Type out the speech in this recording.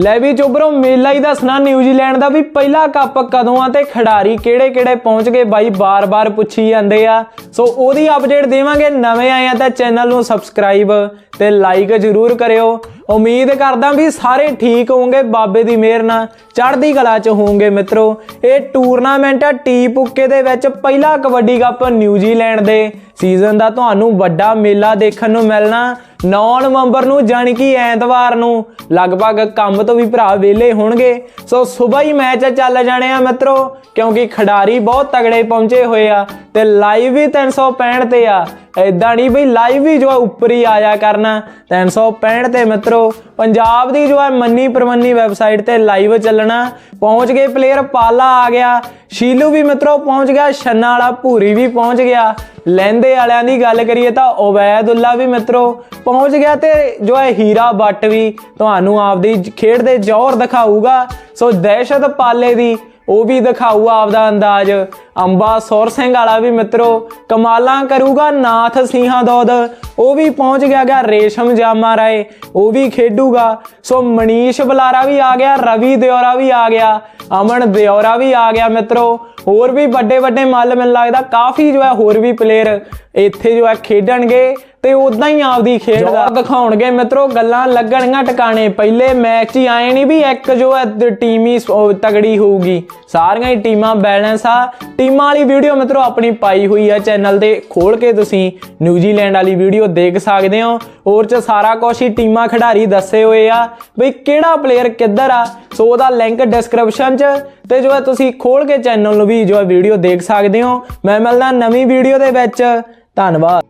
ਲੈ ਵੀ ਚੋਬਰੋ ਮੇਲਾ ਹੀ ਦੱਸਣਾ ਨਿਊਜ਼ੀਲੈਂਡ ਦਾ ਵੀ ਪਹਿਲਾ ਕੱਪ ਕਦੋਂ ਆ ਤੇ ਖਿਡਾਰੀ ਕਿਹੜੇ-ਕਿਹੜੇ ਪਹੁੰਚ ਗਏ? ਬਾਈ ਬਾਰ-ਬਾਰ ਪੁੱਛੀ ਜਾਂਦੇ ਆ। ਸੋ ਉਹਦੀ ਅਪਡੇਟ ਦੇਵਾਂਗੇ। ਨਵੇਂ ਆਏ ਆ ਤਾਂ ਚੈਨਲ ਨੂੰ ਸਬਸਕ੍ਰਾਈਬ ਤੇ ਲਾਈਕ ਜ਼ਰੂਰ ਕਰਿਓ। ਉਮੀਦ ਕਰਦਾ ਵੀ ਸਾਰੇ ਠੀਕ ਹੋਵੋਗੇ, ਬਾਬੇ ਦੀ ਮਿਹਰ ਨਾਲ। ਚੜ੍ਹਦੀ ਕਲਾ ਚ ਹੋਵੋਗੇ ਮਿੱਤਰੋ। ਇਹ ਟੂਰਨਾਮੈਂਟ ਆ ਟੀ ਪੁੱਕੇ ਦੇ ਵਿੱਚ ਪਹਿਲਾ ਕਬੱਡੀ ਕੱਪ ਨਿਊਜ਼ੀਲੈਂਡ ਦੇ। ਸੀਜ਼ਨ ਦਾ ਤੁਹਾਨੂੰ ਵੱਡਾ ਮੇਲਾ ਦੇਖਣ ਨੂੰ ਮਿਲਣਾ। 9 ਨਵੰਬਰ ਨੂੰ ਜਾਣੀ ਕਿ ਐਤਵਾਰ ਨੂੰ। ਲਗਭਗ ਕੰਮ ਤੋਂ ਵੀ ਭਰਾ ਵਿਹਲੇ ਹੋਣਗੇ। ਸੋ ਸਵੇਰ ਹੀ ਮੈਚ ਚੱਲ ਜਾਣੇ ਆ ਮਿੱਤਰੋ, ਕਿਉਂਕਿ ਖਿਡਾਰੀ ਬਹੁਤ ਤਗੜੇ ਪਹੁੰਚੇ ਹੋਏ ਆ ਤੇ ਲਾਈਵ ਵੀ 365 ਤੇ ਆ। ਐਦਾਂ ਨਹੀਂ ਬਈ ਲਾਈਵ ਵੀ ਜੋ ਉੱਪਰ ਹੀ ਆਇਆ ਕਰਨਾ। 365 ਤੇ ਮਿੱਤਰੋ, ਪੰਜਾਬ ਦੀ ਜੋ ਹੈ ਮੰਨੀ ਪਰਮੰਨੀ ਵੈਬਸਾਈਟ ਤੇ ਲਾਈਵ ਚੱਲਣਾ। ਪਹੁੰਚ ਗਏ ਪਲੇਅਰ ਪਾਲਾ ਆ ਗਿਆ। ਸ਼ੀਲੂ ਵੀ ਮਿੱਤਰੋ ਪਹੁੰਚ ਗਿਆ ਛੰਨਾ ਵਾਲਾ ਭੂਰੀ ਵੀ ਪਹੁੰਚ ਗਿਆ। ਲਹਿੰਦੇ ਵਾਲਿਆਂ ਦੀ ਗੱਲ ਕਰੀਏ ਤਾਂ ਉਬੈਦੁੱਲਾ ਵੀ ਮਿੱਤਰੋ ਪਹੁੰਚ ਗਿਆ ਤੇ ਜੋ ਹੈ ਹੀਰਾ ਬੱਟ ਵੀ ਤੁਹਾਨੂੰ ਆਪਦੀ ਖੇਡ ਦੇ ਜ਼ੋਰ ਦਿਖਾਊਗਾ। ਸੋ ਦਹਿਸ਼ਤ ਪਾਲੇ ਦੀ ਉਹ ਵੀ ਦਿਖਾਊਗਾ ਆਪਦਾ ਅੰਦਾਜ਼। ਅੰਬਾ ਸੌਰ ਸਿੰਘ ਵਾਲਾ ਵੀ ਮਿੱਤਰੋ ਕਮਾਲਾਂ ਕਰੂਗਾ, ਨਾਥ ਸਿੰਘਾਂ ਦੋਦ ਉਹ ਵੀ ਪਹੁੰਚ ਗਿਆ ਗਿਆ ਰੇਸ਼ਮ ਜਾਮਾ ਰਾਏ, ਉਹ ਵੀ ਖੇਡੂਗਾ। ਸੋ ਮਨੀਸ਼ ਬਲਾਰਾ ਵੀ ਆ ਗਿਆ, ਰਵੀ ਦਿਓਰਾ ਵੀ ਆ ਗਿਆ। ਅਮਨ ਦਿਓਰਾ ਵੀ ਆ ਗਿਆ ਮਿੱਤਰੋ। ਹੋਰ ਵੀ ਵੱਡੇ ਵੱਡੇ ਮੱਲ ਮੈਨੂੰ ਲੱਗਦਾ ਕਾਫੀ ਜੋ ਹੈ ਹੋਰ ਵੀ ਪਲੇਅਰ ਇੱਥੇ ਜੋ ਹੈ ਖੇਡਣਗੇ ਤੇ ਉਦਾਂ ਹੀ ਆਪਦੀ ਖੇਡ ਦਾ ਦਿਖਾਉਣਗੇ। ਮਿੱਤਰੋ ਗੱਲਾਂ ਲੱਗਣਗੀਆਂ ਟਿਕਾਣੇ। ਪਹਿਲੇ ਮੈਚ ਹੀ ਆਏ ਨਹੀਂ ਵੀ ਇੱਕ ਜੋ ਹੈ ਟੀਮ ਹੀ ਤਗੜੀ ਹੋਊਗੀ। ਸਾਰੀਆਂ ਹੀ ਟੀਮਾਂ ਬੈਲੈਂਸ ਆ। ਟੀਮਾਂ ਵਾਲੀ ਵੀਡੀਓ ਮਿੱਤਰੋ ਆਪਣੀ ਪਾਈ ਹੋਈ ਆ ਚੈਨਲ ਤੇ। ਖੋਲ ਕੇ ਤੁਸੀਂ ਨਿਊਜ਼ੀਲੈਂਡ ਵਾਲੀ ਵੀਡੀਓ ਦੇਖ ਸਕਦੇ ਹੋ। ਹੋਰ ਚ ਸਾਰਾ ਕੁਝ ਹੀ ਟੀਮਾਂ ਖਿਡਾਰੀ ਦੱਸੇ ਹੋਏ ਆ। ਬਈ ਕਿਹੜਾ ਪਲੇਅਰ ਕਿੱਧਰ ਆ? ਸੋ ਉਹਦਾ ਲਿੰਕ ਡਿਸਕ੍ਰਿਪਸ਼ਨ 'ਚ ਤੇ ਜੋ ਹੈ ਤੁਸੀਂ ਖੋਲ ਕੇ ਚੈਨਲ ਨੂੰ ਵੀ ਜੋ ਹੈ ਵੀਡੀਓ ਦੇਖ ਸਕਦੇ ਹੋ। ਮੈਂ ਮਿਲਦਾ ਨਵੀਂ ਵੀਡੀਓ ਦੇ ਵਿੱਚ। ਧੰਨਵਾਦ।